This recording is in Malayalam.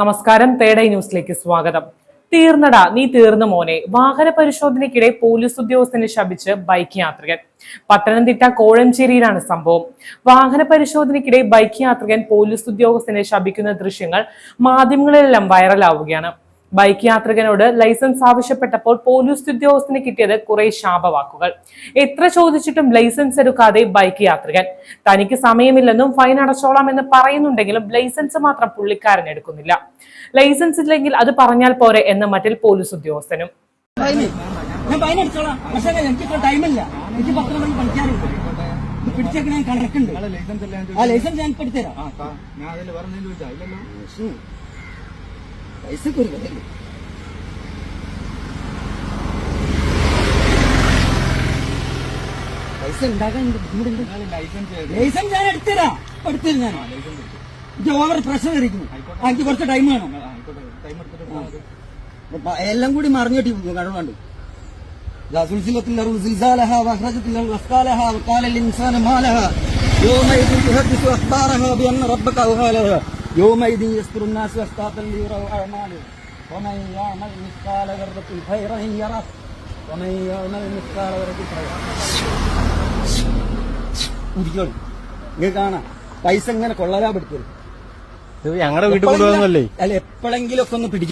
നമസ്കാരം. തേടൈ ന്യൂസിലേക്ക് സ്വാഗതം. തീർന്നടാ നീ തീർന്ന മോനെ. വാഹന പരിശോധനയ്ക്കിടെ പോലീസ് ഉദ്യോഗസ്ഥനെ ശപിച്ച് ബൈക്ക് യാത്രികൻ. പത്തനംതിട്ട കോഴഞ്ചേരിയിലാണ് സംഭവം. വാഹന പരിശോധനയ്ക്കിടെ ബൈക്ക് യാത്രികൻ പോലീസ് ഉദ്യോഗസ്ഥനെ ശപിക്കുന്ന ദൃശ്യങ്ങൾ മാധ്യമങ്ങളിലെല്ലാം വൈറലാവുകയാണ്. ബൈക്ക് യാത്രികനോട് ലൈസൻസ് ആവശ്യപ്പെട്ടപ്പോൾ പോലീസ് ഉദ്യോഗസ്ഥന് കിട്ടിയത് കുറെ ശാപവാക്കുകൾ. എത്ര ചോദിച്ചിട്ടും ലൈസൻസ് എടുക്കാതെ ബൈക്ക് യാത്രികൻ. തനിക്ക് സമയമില്ലെന്നും ഫൈൻ അടച്ചോളാം എന്ന് പറയുന്നുണ്ടെങ്കിലും ലൈസൻസ് മാത്രം പുള്ളിക്കാരൻ എടുക്കുന്നില്ല. ലൈസൻസ് ഇല്ലെങ്കിൽ അത് പറഞ്ഞാൽ പോരെ എന്ന മറ്റിൽ പോലീസ് ഉദ്യോഗസ്ഥനും. ഞാൻ ഫൈൻ അടിച്ചോളാം. പക്ഷേ എനിക്കിപ്പോ ടൈമില്ല. എനിക്ക് മണി പിടിച്ചേക്കണ ഞാൻ കണക്കുണ്ട്. ആ ലൈസൻസ് ഞാൻ പഠിച്ചുതരാം പൈസ ഒരു കഥയില്ല പൈസ ഉണ്ടാക്കാൻ എനിക്ക് ബുദ്ധിമുട്ടുണ്ട് ലൈസൻസ് ലൈസൻസ് ഞാൻ എടുത്തുതരാം ഇപ്പൊ എടുത്തുതരും ഞാൻ ഇത് ഓവർ പ്രഷർ ഇരിക്കുന്നു ആ, എനിക്ക് കുറച്ച് ടൈം വേണം ആയിക്കോട്ടെ ടൈം എടുത്തിട്ട് പോകാം അത്. അപ്പൊ എല്ലാം കൂടി മറിഞ്ഞിട്ട് കണ്ടുകൊണ്ട് إذا زلزلت الأرض زلزالها وأخرجت الأرض أثقالها وقال الإنسان ما لها يومئذ تحدث أخبارها بأن ربك أوحى لها يومئذ يصدر الناس أشتاتا ليروا أعمالهم ومن يعمل مثقال ذرة خيرا يره ومن يعمل مثقال ذرة خيرا ഇരിക്കണം നിങ്ങൾ കാണാം പൈസ ഇങ്ങനെ കൊള്ളലാ പിടിക്കരുത് ഇത് ഞങ്ങളുടെ വീട്ടിൽ കൊണ്ടുപോകുന്നല്ലേ അല്ല എപ്പോഴെങ്കിലും ഒക്കെ ഒന്ന് പിടിക്കണം